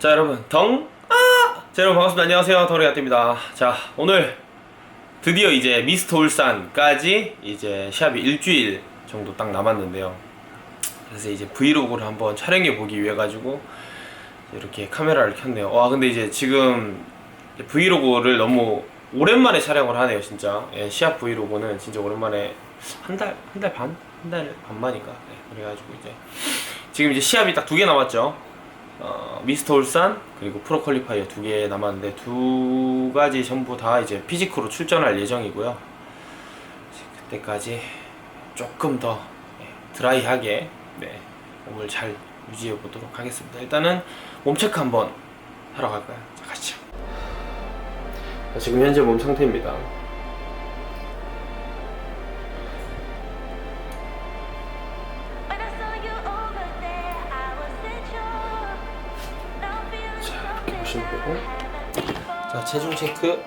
자 여러분. 덩 아! 자 여러분 반갑습니다. 안녕하세요. 덩어리가입니다. 자 오늘 드디어 이제 미스터 울산까지 이제 시합이 일주일 정도 딱 남았는데요. 그래서 이제 브이로그를 한번 촬영해 보기 위해 가지고 이렇게 카메라를 켰네요. 와 근데 이제 지금 브이로그를 너무 오랜만에 촬영을 하네요 진짜. 예, 시합 브이로그는 진짜 오랜만에 한 달 한 달 반? 한 달 반만인가? 네, 그래가지고 이제 지금 이제 시합이 딱 두 개 남았죠 어, 미스터 울산 그리고 프로 퀄리파이어 두 개 남았는데 두 가지 전부 다 이제 피지크로 출전할 예정이고요. 그때까지 조금 더 예, 드라이하게 네, 몸을 잘 유지해 보도록 하겠습니다. 일단은 몸 체크 한번 하러 갈까요? 자 가시죠. 자, 지금 현재 몸 상태입니다. 체중 체크.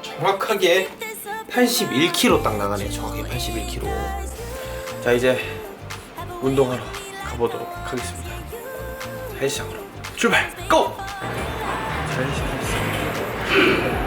정확하게 This up 81kg 딱 나가네요. 정확히 81kg. 자 이제 운동하러 가보도록 하겠습니다. 자, 헬스장으로 출발! 고! 자, 헬스장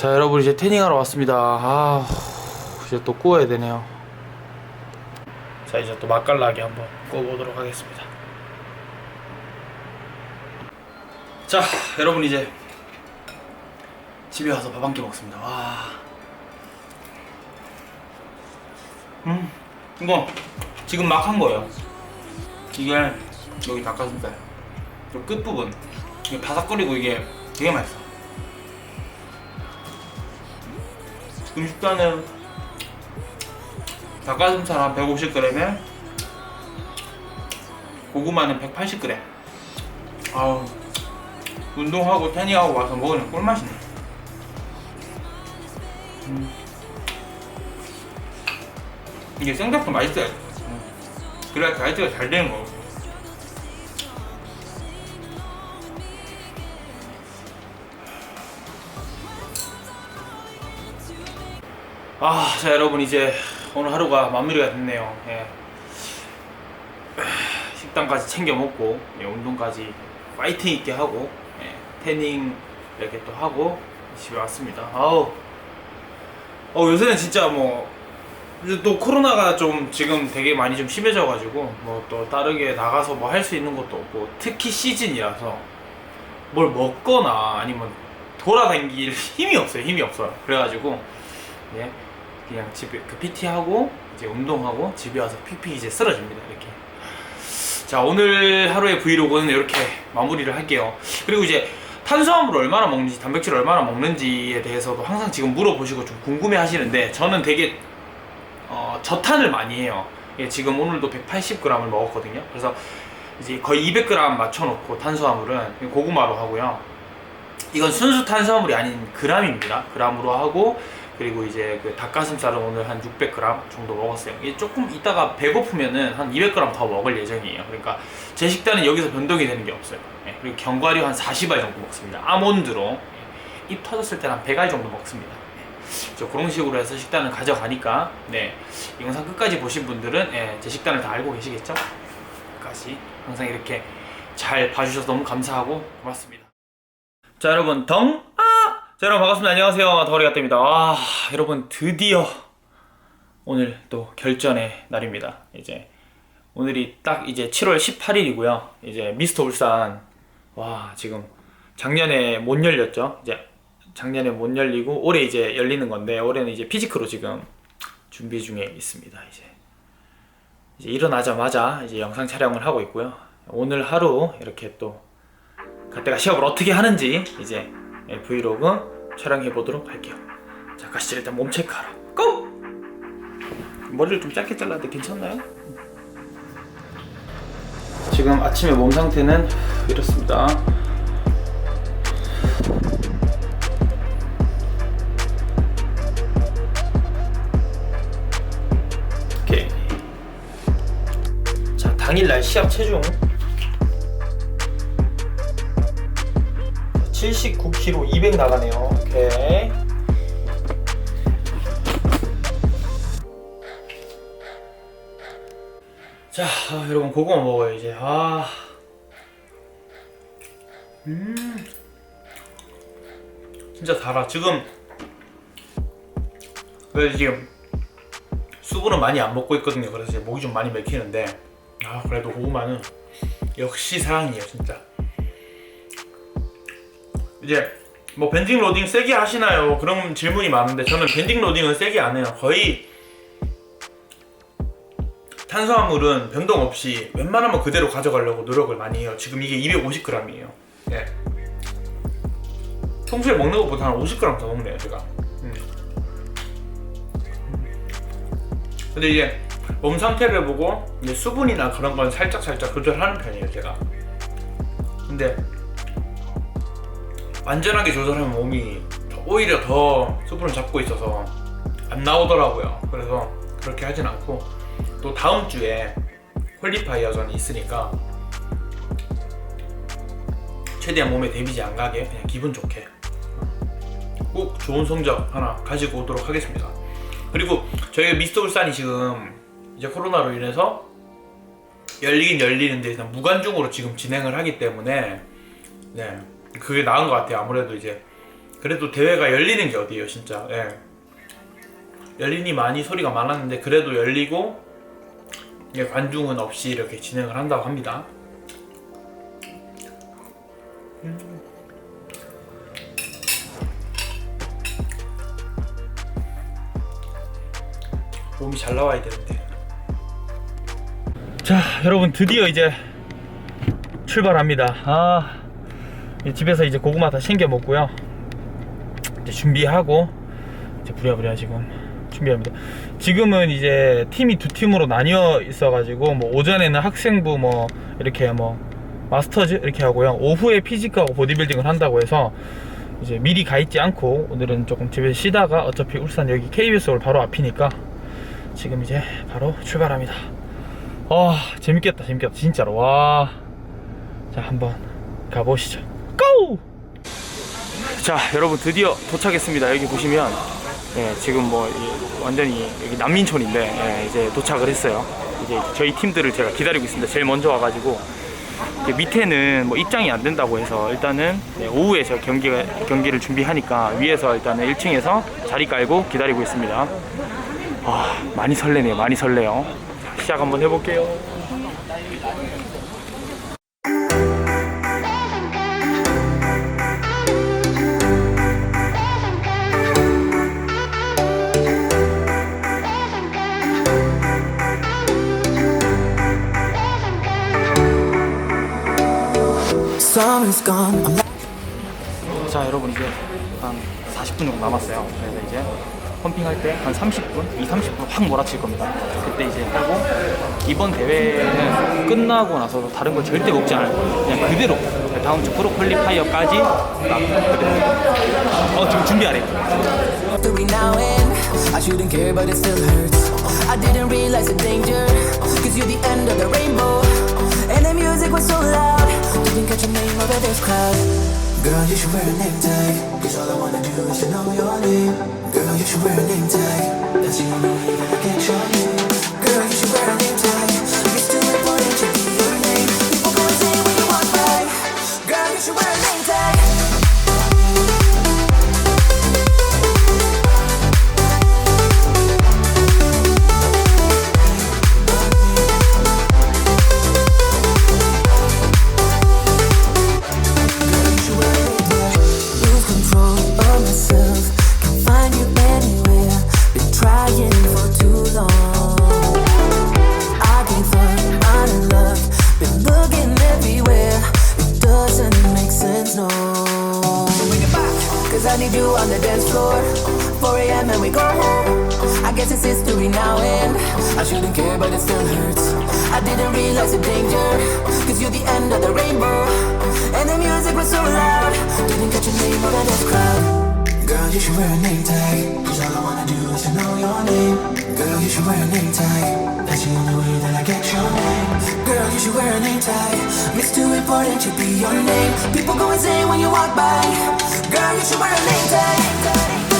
자 여러분 이제 태닝하러 왔습니다. 아 이제 또 구워야 되네요. 자 이제 또 맛깔나게 한번 구워보도록 하겠습니다. 자 여러분 이제 집에 와서 밥 한 끼 먹습니다. 와. 음, 이거 지금 막 한 거예요. 이게 여기 닭가슴살. 요 끝부분. 이게 바삭거리고 이게 되게 맛있어 식단은 닭가슴살 한 150g에 고구마는 180g 아우 운동하고 태닝하고 와서 먹으면 꿀맛이네 음. 이게 생닭도 맛있어요 음. 그래야 다이어트가 잘 되는 거 아, 자 여러분 이제 오늘 하루가 마무리가 됐네요. 예. 식단까지 챙겨 먹고 예, 운동까지 파이팅 있게 하고 예, 태닝 이렇게 또 하고 집에 왔습니다. 아우, 어 요새는 진짜 뭐. 또 코로나가 좀 지금 되게 많이 좀 심해져가지고 뭐 또 다르게 나가서 뭐 할 수 있는 것도 없고 특히 시즌이라서 뭘 먹거나 아니면 돌아다닐 힘이 없어요 힘이 없어요 그래가지고 예, 그냥 집에 그 PT 하고 이제 운동하고 집에 와서 피피 이제 쓰러집니다 이렇게. 자 오늘 하루의 브이로그는 이렇게 마무리를 할게요. 그리고 이제 탄수화물을 얼마나 먹는지 단백질을 얼마나 먹는지에 대해서도 항상 지금 물어보시고 좀 궁금해 하시는데 저는 되게 어, 저탄을 많이 해요. 예, 지금 오늘도 180g을 먹었거든요. 그래서 이제 거의 200g 맞춰놓고 탄수화물은 고구마로 하고요. 이건 순수 탄수화물이 아닌 그람입니다. 그람으로 하고 그리고 이제 그 닭가슴살은 오늘 한 600g 정도 먹었어요. 이게 조금 이따가 배고프면은 한 200g 더 먹을 예정이에요. 그러니까 제 식단은 여기서 변동이 되는 게 없어요. 예, 그리고 견과류 한 40알 정도 먹습니다. 아몬드로 예, 입 터졌을 때는 한 100알 정도 먹습니다. 예, 저 그런 식으로 해서 식단을 가져가니까 네, 이 영상 끝까지 보신 분들은 예, 제 식단을 다 알고 계시겠죠? 끝까지 항상 이렇게 잘 봐주셔서 너무 감사하고 고맙습니다. 자 여러분 덩 아! 자 여러분 반갑습니다. 안녕하세요. 덩어리가 됩니다. 아 여러분 드디어 오늘 또 결전의 날입니다. 이제 오늘이 딱 이제 7월 18일이고요. 이제 미스터 울산 와 지금 작년에 못 열렸죠? 이제 작년에 못 열리고 올해 이제 열리는 건데 올해는 이제 피지크로 지금 준비 중에 있습니다 이제. 이제 일어나자마자 이제 영상 촬영을 하고 있고요. 오늘 하루 이렇게 또 그때가 시합을 어떻게 하는지 이제 예, 브이로그 촬영해 보도록 할게요. 자, 가시죠. 일단 몸 체크하러. 고! 머리를 좀 짧게 잘랐는데 괜찮나요? 지금 아침에 몸 상태는 이렇습니다. 오케이. 자, 당일 날 시합 체중 79kg 200 나가네요. 오케이. 자, 아, 여러분 고구마 먹어요 이제. 아, 음, 진짜 달아. 지금 그래서 지금 수분은 많이 안 먹고 있거든요. 그래서 목이 좀 많이 맥히는데, 아 그래도 고구마는 역시 사랑이에요 진짜. 이제 뭐 밴딩 로딩 세게 하시나요? 그런 질문이 많은데 저는 밴딩 로딩은 세게 안 해요. 거의 탄수화물은 변동 없이 웬만하면 그대로 가져가려고 노력을 많이 해요. 지금 이게 250g이에요. 네. 평소에 먹는 것보다 한 50g 더 먹네요, 제가. 음. 근데 이제 몸 상태를 보고 이제 수분이나 그런 건 살짝 살짝 조절하는 편이에요, 제가. 근데 완전하게 조절하면 몸이 더- 오히려 더 수분을 잡고 있어서 안 나오더라고요. 그래서 그렇게 하진 않고 또 다음 주에 퀄리파이어전이 있으니까 최대한 몸에 데미지 안 가게 그냥 기분 좋게 꼭 좋은 성적 하나 가지고 오도록 하겠습니다. 그리고 저희가 미스터 울산이 지금 이제 코로나로 인해서 열리긴 열리는데 일단 무관중으로 지금 진행을 하기 때문에 네 그게 나은 것 같아요. 아무래도 이제 그래도 대회가 열리는 게 어디예요, 진짜. 예. 열리니 많이 소리가 많았는데 그래도 열리고 예, 관중은 없이 이렇게 진행을 한다고 합니다. 음. 몸이 잘 나와야 되는데. 자, 여러분 드디어 이제 출발합니다. 아, 집에서 이제 고구마 다 챙겨 먹고요. 이제 준비하고 이제 부랴부랴 지금 준비합니다. 지금은 이제 팀이 두 팀으로 나뉘어 있어가지고 뭐 오전에는 학생부 뭐 이렇게 뭐 마스터즈 이렇게 하고요. 오후에 피지크하고 보디빌딩을 한다고 해서 이제 미리 가 있지 않고 오늘은 조금 집에서 쉬다가 어차피 울산 여기 KBS 홀 바로 앞이니까 지금 이제 바로 출발합니다. 아 재밌겠다 재밌겠다 진짜로 와. 자 한번 가보시죠. 고! 자 여러분 드디어 도착했습니다. 여기 보시면 예, 지금 뭐 이, 완전히 여기 난민촌인데 예, 이제 도착을 했어요. 이제 저희 팀들을 제가 기다리고 있습니다. 제일 먼저 와가지고 밑에는 뭐 입장이 안 된다고 해서 일단은 네, 오후에 제가 경기가 경기를 준비하니까 위에서 일단은 1층에서 자리 깔고 기다리고 있습니다. 아 많이 설레네요. 많이 설레요. 자, 시작 한번 해볼게요. Summer's gone. I'm 자 여러분 이제 한 40분 정도 남았어요 그래서 이제 펌핑할 때 한 30분? 2, 30분 확 몰아칠 겁니다 그때 이제 하고 이번 대회는 끝나고 나서도 다른 걸 절대 먹지 않아요 그냥 그대로 다음 주 프로 퀄리파이어까지 딱 그대로 어 지금 준비하래 every now and I shouldn't care, but it still hurts. I didn't realize the danger. Cause you're the end of the rainbow. And the music was so loud. Didn't catch your name over this crowd. Girl, you should wear a name tag. Cause all I wanna do is to know your name. Girl, you should wear a name tag. That's the only way that I get your name. should be your name. People go insane when you walk by. Girl, you should wear a name tag.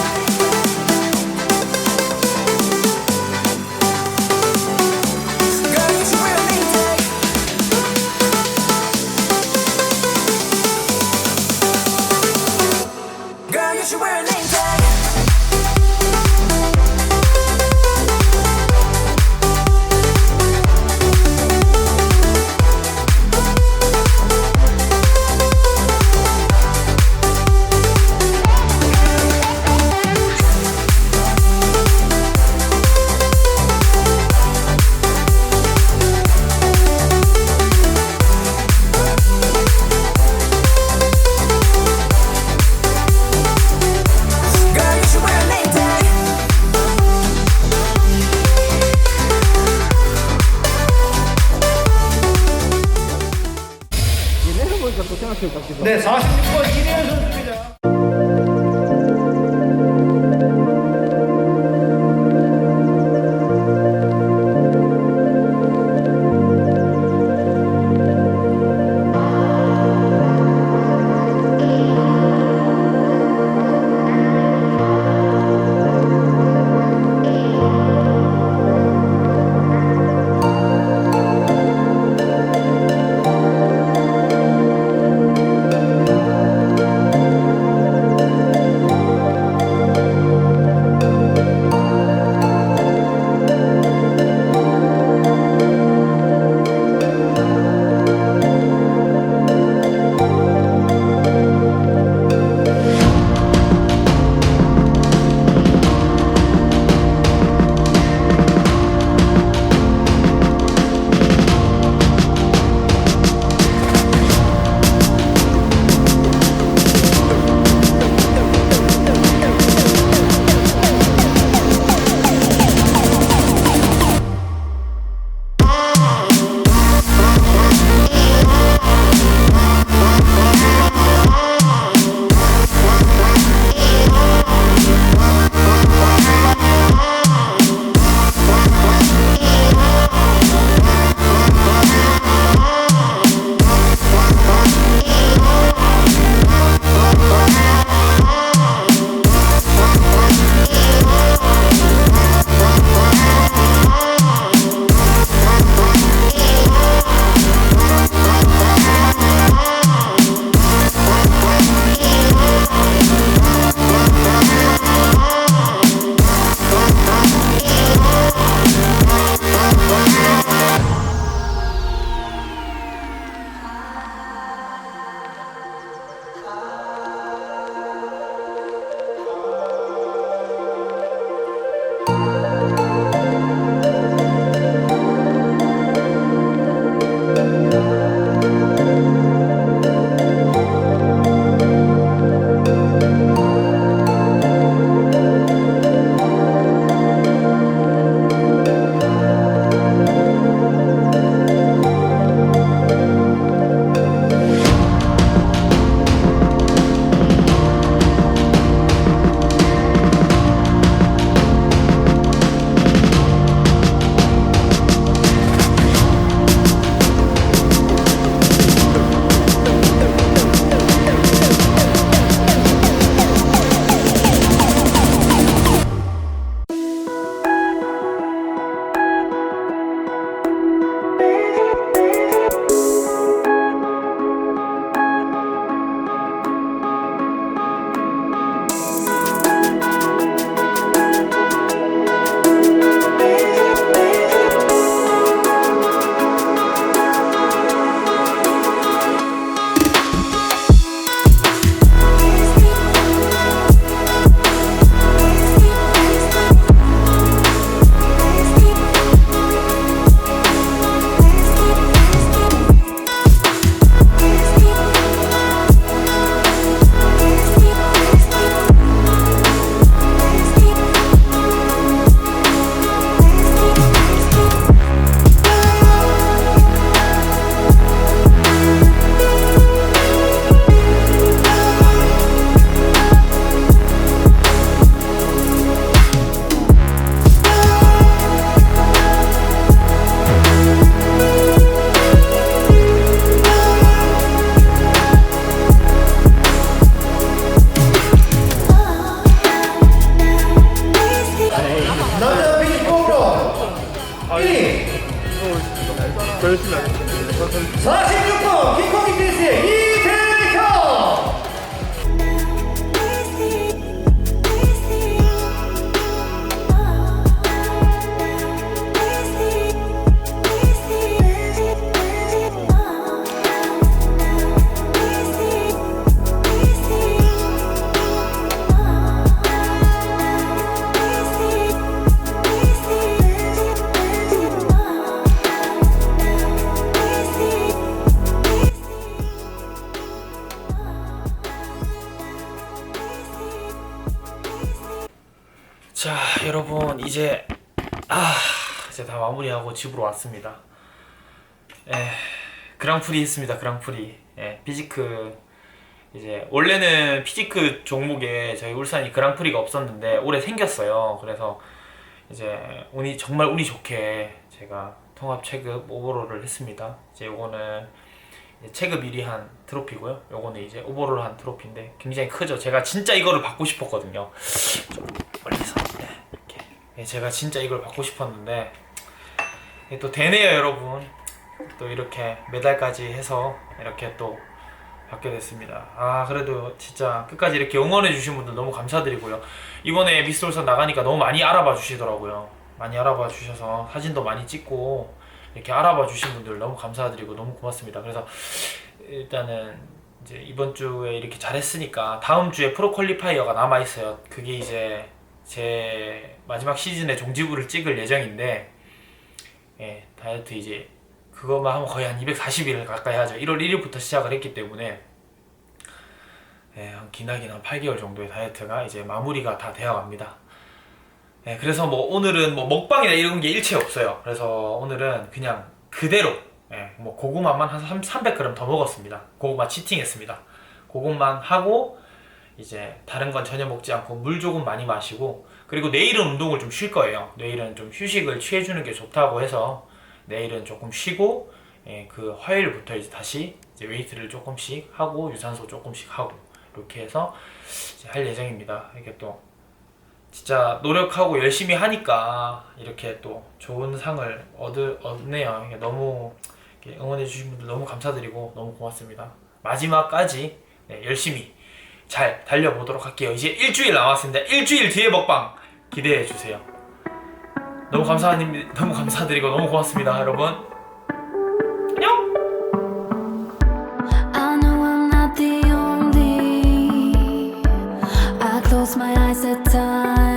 이제 아 이제 다 마무리하고 집으로 왔습니다. 에 그랑프리 했습니다 그랑프리. 예 피지크 이제 원래는 피지크 종목에 저희 울산이 그랑프리가 없었는데 올해 생겼어요. 그래서 이제 운이 정말 운이 좋게 제가 통합 체급 오버롤을 했습니다. 이제 요거는 체급 1위 한 트로피고요. 요거는 이제 오버롤 한 트로피인데 굉장히 크죠. 제가 진짜 이거를 받고 싶었거든요. 좀 멀리서 네, 이렇게 네, 제가 진짜 이걸 받고 싶었는데 네, 또 되네요, 여러분. 또 이렇게 메달까지 해서 이렇게 또 받게 됐습니다. 아 그래도 진짜 끝까지 이렇게 응원해 주신 분들 너무 감사드리고요. 이번에 미스돌선 나가니까 너무 많이 알아봐 주시더라고요. 많이 알아봐 주셔서 사진도 많이 찍고 이렇게 알아봐 주신 분들 너무 감사드리고 너무 고맙습니다. 그래서 일단은 이제 이번 주에 이렇게 잘했으니까 다음 주에 프로 퀄리파이어가 남아 있어요. 그게 이제 제 마지막 시즌의 종지부를 찍을 예정인데 예, 다이어트 이제 그것만 하면 거의 한 240일 가까이 하죠. 1월 1일부터 시작을 했기 때문에 예, 한 기나긴 한 8개월 정도의 다이어트가 이제 마무리가 다 되어 갑니다. 예, 그래서 뭐 오늘은 뭐 먹방이나 이런 게 일체 없어요. 그래서 오늘은 그냥 그대로 예, 뭐 고구마만 한 300g 더 먹었습니다. 고구마 치팅했습니다. 그것만 하고 이제 다른 건 전혀 먹지 않고 물 조금 많이 마시고 그리고 내일은 운동을 좀 쉴 거예요. 내일은 좀 휴식을 취해주는 게 좋다고 해서 내일은 조금 쉬고 예, 그 화요일부터 이제 다시 이제 웨이트를 조금씩 하고 유산소 조금씩 하고 이렇게 해서 할 예정입니다. 이게 또 진짜 노력하고 열심히 하니까 이렇게 또 좋은 상을 얻, 얻네요. 너무 이렇게 응원해 주신 분들 너무 감사드리고 너무 고맙습니다. 마지막까지 네, 열심히 잘 달려보도록 할게요. 이제 일주일 남았습니다. 일주일 뒤에 먹방 기대해 주세요. 너무 감사합니다. 너무 감사드리고 너무 고맙습니다, 여러분. 안녕. I know I'm not the only. I close my eyes at times.